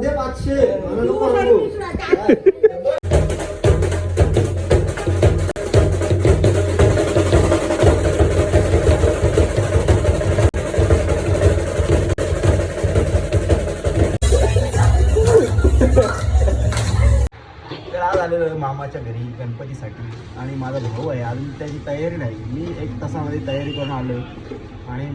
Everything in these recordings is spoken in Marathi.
दे पाचशे आहे मामाच्या घरी गणपतीसाठी. आणि माझा भाऊ आहे. अजून त्याची तयारी नाही. मी एक तासामध्ये तयारी करून आलो आणि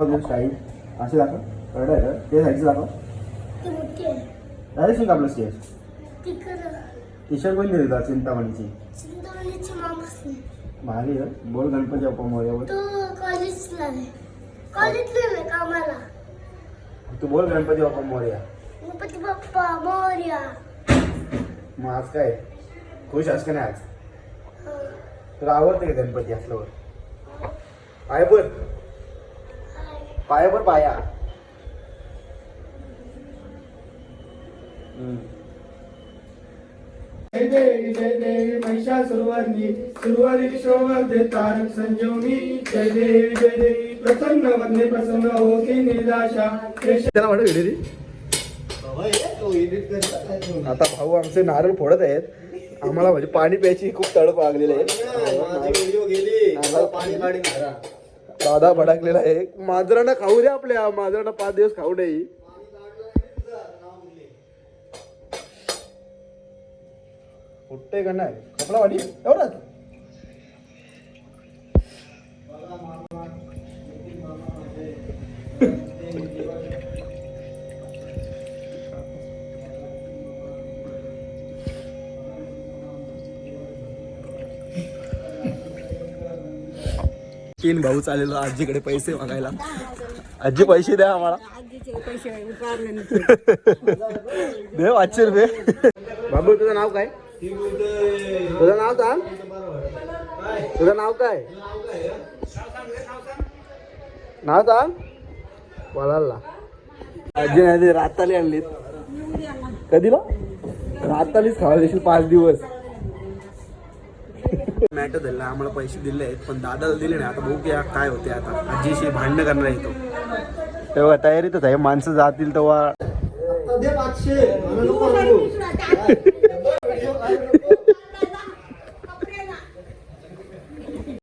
स्टाईल असे दाखव. कळलं आहे का? ते साईडचं दाखव. डायरेक्ट शिंक आपलं स्टेज टी शर्ट पण दिली चिंतामणीची. भारी बोल गणपती बाप्पा मोर्यावर कॉलेजला कामाला. तू बोल गणपती बाप्पा मोर्या गणपती बाप्पा मोर्या मग आज काय? खुश आहेस का नाही आज? तुला आवडते का गणपती असल्यावर? पाय बर पाया बर पाया. जय देवी जय देवी महिषासुरवर्णी सुरवरी शोभते तारक संजीवनी जय देवी जय देवी प्रसन्न वंदे प्रसन्न होती निराशा त्याला वाटत व्हिडिओ आता भाऊ आमचे नारळ फोडत आहेत. आम्हाला म्हणजे पाणी प्यायची खूप तडप लागलेली आहे. दादा भडकलेला आहे. मांजरांना खाऊ दे आपल्या मांजरांना पाच दिवस खाऊ नये कुठे का नाही कपडा वाटी एवढाच? तीन भाऊ चालेलो आजीकडे पैसे मागायला. आजी पैसे द्या आम्हाला. दे पाचशे रुपये बाबू तुझं नाव काय? तुझं नाव सांग. तुझं नाव काय? नाव सांग. बोलायला आजी नाही राताली आणलीत. कधीला? रातालीच खावा देशील पाच दिवस. मॅटर दिला आम्हाला पैसे दिले आहेत पण दादाला दिले नाही. आता बघू की काय होते आता. आजीशी भांडणं करणार येतो तेव्हा तयारीतच आहे. माणसं जातील तेव्हा